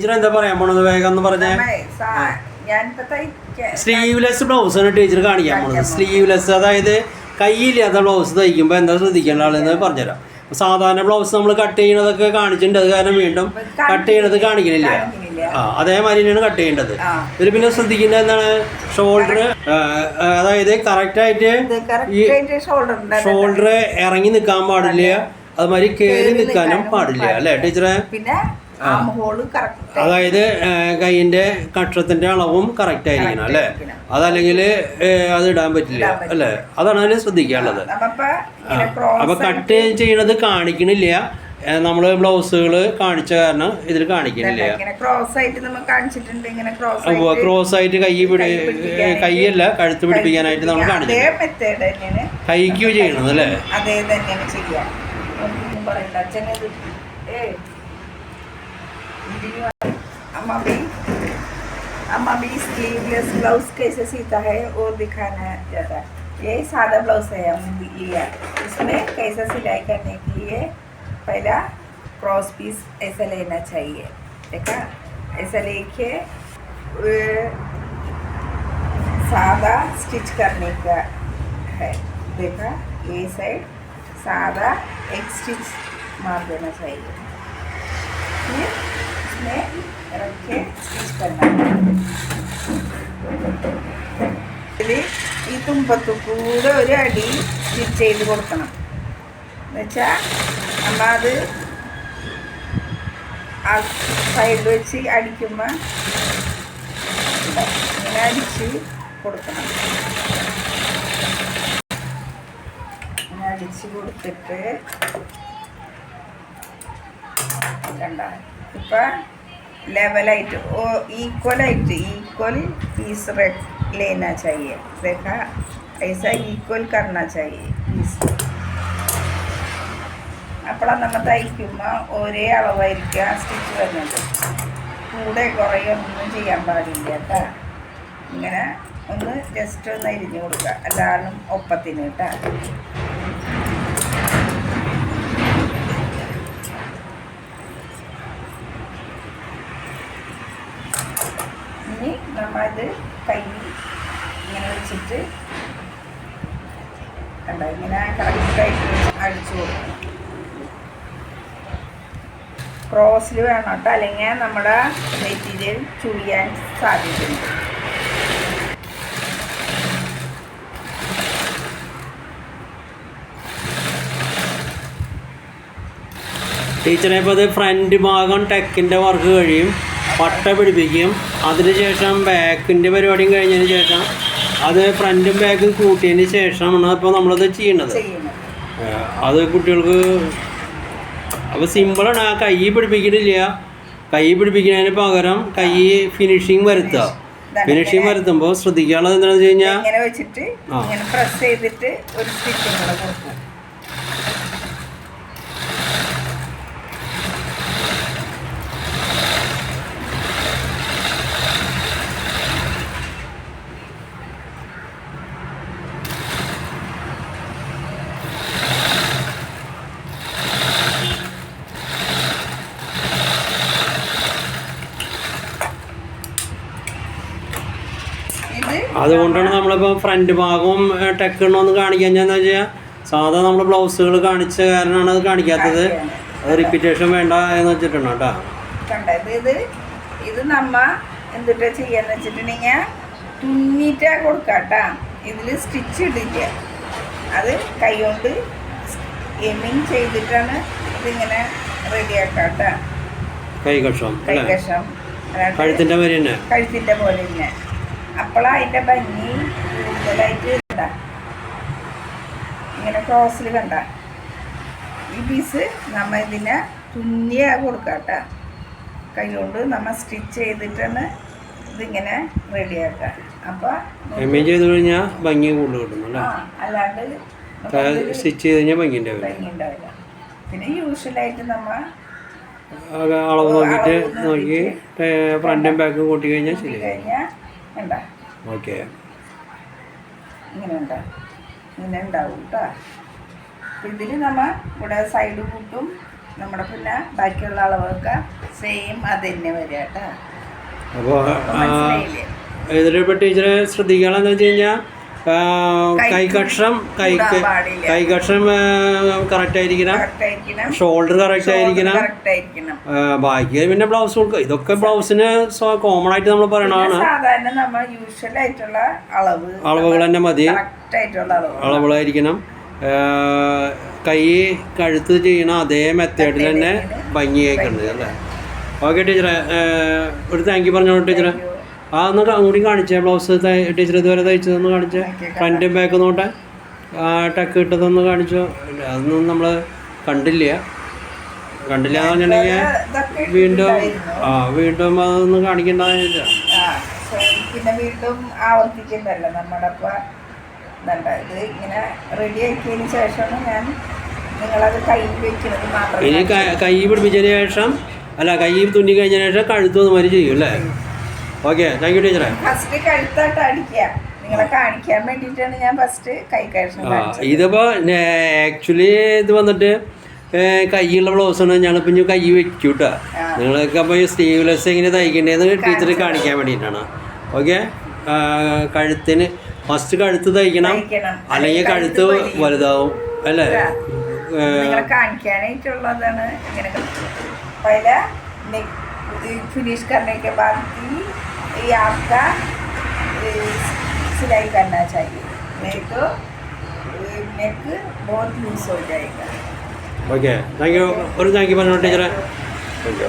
Teacher എന്താ പറയാൻ പോണത് വേഗം എന്ന് പറഞ്ഞേ. സ്ലീവ്ലെസ് ബ്ലൗസ് ആണ് ടീച്ചർ കാണിക്കാൻ പോണത്. സ്ലീവ്ലെസ് അതായത് കയ്യില്ലാത്ത ബ്ലൗസ് തയ്ക്കുമ്പോൾ എന്താ ശ്രദ്ധിക്കേണ്ട ആളെന്ന് പറഞ്ഞുതരാം. സാധാരണ ബ്ലൗസ് നമ്മൾ കട്ട് ചെയ്യണതൊക്കെ കാണിച്ചിട്ടുണ്ട്. അത് കാരണം വീണ്ടും കട്ട് ചെയ്യണത് കാണിക്കണില്ല. ആ അതേമാതിരി തന്നെയാണ് കട്ട് ചെയ്യേണ്ടത്. ഇതിൽ പിന്നെ ശ്രദ്ധിക്കേണ്ടത് എന്താണ്? ഷോൾഡർ അതായത് കറക്റ്റായിട്ട് ആയിട്ട് ഈ. ഷോൾഡർ ഇറങ്ങി നിൽക്കാൻ പാടില്ല. അതുമാതിരി കയറി നിൽക്കാനും പാടില്ല. അല്ലേ ടീച്ചറെ? അതായത് കൈയിന്റെ കക്ഷത്തിന്റെ അളവും കറക്റ്റ് ആയിരിക്കണം അല്ലേ? അതല്ലെങ്കിൽ അത് ഇടാൻ പറ്റില്ല അല്ലേ? അതാണ് അതിൽ ശ്രദ്ധിക്കാനുള്ളത്. അപ്പൊ കട്ട് ചെയ്യണത് കാണിക്കണില്ല. നമ്മൾ ബ്ലൗസുകൾ കാണിച്ച കാരണം ഇതിൽ കാണിക്കണില്ല. ഇങ്ങനെ ക്രോസ് ആയിട്ട് കൈ പിടി കൈയല്ല കഴുത്ത് പിടിപ്പിക്കാനായിട്ട് നമ്മൾ തന്നെയാണ്. കൈക്ക് ചെയ്യണത് അല്ലേ? अम्मा भी इसकी ब्लेस ब्लाउज कैसे सीता है वो दिखाना ज़्यादा। ये सादा ब्लाउज है, हमने लिया। इसमें कैसा सिलाई करने के लिए पहला क्रॉस पीस ऐसा लेना चाहिए। देखा? ऐसा लेके सादा स्टिच करने का है। देखा? ये साइड सादा एक स्टिच मार देना चाहिए। ഇതിൽ ഈ തുമ്പത്തു ഒരു അടി സ്റ്റിച്ച് ചെയ്ത് കൊടുക്കണം. എന്നുവെച്ചാൽ നമ്മൾ അത് ആ സൈഡിൽ വെച്ച് അടിക്കുമ്പോൾ ഇങ്ങനെ അടിച്ച് കൊടുക്കണം. ഇങ്ങനെ അടിച്ച് കൊടുത്തിട്ട് രണ്ടാം ഇപ്പം ലെവലായിട്ട് ഓ ഈക്വലായിട്ട് ഈക്വൽ पीस रख लेना चाहिए देखा ऐसा ഈക്വൽ करना चाहिए പീസ് അപ്പോഴാണ് നമ്മൾ തയ്ക്കുമ്പോൾ ഒരേ അളവായിരിക്കുക സ്റ്റിച്ച് വരുന്നത് കൂടെ കുറയൊന്നും ചെയ്യാൻ പാടില്ല കേട്ടോ ഇങ്ങനെ ഒന്ന് ജസ്റ്റ് ഒന്ന് അരിഞ്ഞു കൊടുക്കുക എല്ലാവരും ഒപ്പത്തിന് കേട്ടോ ഇനി നമ്മൾ അത് കൈ ഇങ്ങനെ വെച്ചിട്ട് കണ്ട? ഇങ്ങനെ കറക്റ്റായിട്ട് അടിച്ചു കൊടുക്കണം. ക്രോസിൽ വേണം കേട്ടോ. അല്ലെങ്കിൽ നമ്മുടെ മെറ്റീരിയൽ ചുഴിയാൻ സാധ്യതയുണ്ട്. ടീച്ചറെ ഇപ്പോൾ അത് ഫ്രണ്ട് ഭാഗം ടെക്കിന്റെ വർക്ക് കഴിയും. പട്ട പിടിപ്പിക്കും. അതിനുശേഷം ബാക്കിന്റെ പരിപാടിയും കഴിഞ്ഞതിന് ശേഷം അത് ഫ്രണ്ടും ബാക്കും കൂട്ടിയതിന് ശേഷമാണ് ഇപ്പോൾ നമ്മളത് ചെയ്യേണ്ടത് ചെയ്യണം അത് കുട്ടികൾക്ക് അപ്പോൾ സിമ്പിളാണ്. ആ കൈ പിടിപ്പിക്കണില്ല. കൈ പിടിപ്പിക്കുന്നതിന് പകരം കൈ ഫിനിഷിങ് വരുത്തുക. ഫിനിഷിങ് വരുത്തുമ്പോൾ ശ്രദ്ധിക്കാനുള്ളത് എന്താണെന്ന് വെച്ച് കഴിഞ്ഞാൽ പ്രസ് ചെയ്തിട്ട് ഒരു സ്റ്റിച്ചും അതുകൊണ്ടാണ് നമ്മളിപ്പോൾ ഫ്രണ്ട് ഭാഗവും ടെക്കണോ ഒന്ന് കാണിക്കാൻ എന്ന് വെച്ചാൽ സാധാ നമ്മൾ ബ്ലൗസുകൾ കാണിച്ച കാരണമാണ് അത് കാണിക്കാത്തത്. അത് റിപ്പീറ്റേഷൻ വേണ്ട എന്ന് വെച്ചിട്ടുണ്ട് കേട്ടോ ഇത് ഇത് നമ്മ എന്തിട്ടാ ചെയ്യാന്ന് വെച്ചിട്ടുണ്ടെങ്കിൽ തുന്നിട്ടാ കൊടുക്കാട്ടാ ഇതിൽ സ്റ്റിച്ച് ഇടില്ല. അത് കൈകൊണ്ട് എമ്മിങ് ചെയ്തിട്ടാണ് ഇതിങ്ങനെ റെഡിയാക്കാട്ടാ കൈകഷം കൈകഷം കഴുത്തിന്റെ പോലെ തന്നെ. കഴുത്തിന്റെ പോലെ തന്നെ. അപ്പോഴാ അതിന്റെ ഭംഗി കൂടുതലായിട്ട് കണ്ട. ഇങ്ങനെ ക്രോസിൽ കണ്ട. ഈ പീസ് നമ്മൾ ഇതിനെ തുന്നിയ കൊടുക്കാട്ട കൈകൊണ്ട് നമ്മൾ സ്റ്റിച്ച് ചെയ്തിട്ടാണ് ഇതിങ്ങനെ റെഡിയാക്കുക അപ്പോൾ ചെയ്ത് കഴിഞ്ഞാൽ ഭംഗി കൂടുതൽ കിട്ടും അല്ലേ? അല്ലാണ്ട് സ്റ്റിച്ച് ചെയ്ത് കഴിഞ്ഞാൽ ഭംഗി ഉണ്ടാവില്ല. പിന്നെ യൂഷ്വലായിട്ട് നമ്മൾ അളവ് നോക്കിയിട്ട് നോക്കി ഫ്രണ്ടും ബാക്കും കൂട്ടി കഴിഞ്ഞാൽ ശരി കണ്ട ഓക്കെ. ഇങ്ങനെ ഉണ്ടാവും ഇങ്ങനെ ഉണ്ടാവും കേട്ടോ ഇതിൽ നമ്മ ഇവിടെ സൈഡ് കൂട്ടും. നമ്മുടെ പിന്നെ ബാക്കിയുള്ള അളവൊക്കെ സെയിം അത് തന്നെ വരിക കേട്ടോ അപ്പോൾ ഇതിലിപ്പോൾ ടീച്ചറെ ശ്രദ്ധിക്കാനെന്ന് വെച്ച് കഴിഞ്ഞാൽ കൈകക്ഷം കൈ. കൈകക്ഷം കറക്റ്റ് ആയിരിക്കണം ഷോൾഡർ കറക്റ്റ് ആയിരിക്കണം ബാക്കി പിന്നെ ബ്ലൗസ് കൊടുക്കുക ഇതൊക്കെ ബ്ലൗസിന് കോമൺ ആയിട്ട് നമ്മൾ പറയണതാണ് അളവുകൾ തന്നെ മതി. അളവുകളായിരിക്കണം. കൈ കഴുത്ത് ചെയ്യണ അതേ മെത്തേഡിൽ തന്നെ ഭംഗിയായിക്കുന്നത് അല്ലേ? ഓക്കെ ടീച്ചറെ. ഒരു താങ്ക് യു പറഞ്ഞോളൂ ടീച്ചറെ. ആ ഒന്ന് അങ്ങോട്ടും കാണിച്ചേ. ബ്ലൗസ് ടീച്ചർ ഇതുവരെ തയ്ച്ചതൊന്ന് കാണിച്ചേ. ഫ്രണ്ടും ബാക്ക് നോട്ടെ. ടക്ക് ഇട്ടതൊന്ന് കാണിച്ചോ. അതൊന്നും നമ്മൾ കണ്ടില്ല. കണ്ടില്ല എന്ന് പറഞ്ഞിട്ടുണ്ടെങ്കിൽ വീണ്ടും ആ വീണ്ടും അതൊന്നും കാണിക്കണ്ടെന്നില്ല ആ പിന്നെ വീണ്ടും ആവർത്തിക്കുന്നല്ലോ നമ്മുടെ ഇത് ഇങ്ങനെ റെഡി ആക്കിയതിന് ശേഷമാണ് ഞാൻ നിങ്ങളത് വെക്കുന്നത് ഇനി കൈ പിടിപ്പിച്ചതിന് ശേഷം അല്ല കൈ തുന്നി കഴിഞ്ഞതിന് ശേഷം കഴുത്ത് അതുമാതിരി ചെയ്യും അല്ലേ? ഓക്കെ താങ്ക് യു ടീച്ചറെ ഫസ്റ്റ് കഴുത്തായിട്ട് അടിക്കുക നിങ്ങളെ കാണിക്കാൻ ഞാൻ ഫസ്റ്റ് കൈ ആക്ച്വലി ഇത് വന്നിട്ട് കൈയുള്ള ബ്ലൗസാണ് ഞങ്ങളിപ്പോൾ ഇനി കൈ വെക്കൂട്ടാ. നിങ്ങൾക്ക് അപ്പൊ ഈ സ്ലീവ്ലെസ് എങ്ങനെ തയ്ക്കേണ്ടതെന്ന് ടീച്ചർ കാണിക്കാൻ വേണ്ടിയിട്ടാണ്. ഓക്കെ കഴുത്തിന് ഫസ്റ്റ് കഴുത്ത് തയ്ക്കണം. അല്ലെങ്കിൽ കഴുത്ത് വലുതാവും. അല്ലേ? കാണിക്കാനായിട്ടുള്ളതാണ് ഫിനിഷ് ये आपका सिलाई करना चाहिए। नहीं तो नेक बहुत लूज हो जाएगा। ओके थैंक यू और थैंक यू बनोटे जरा थैंक यू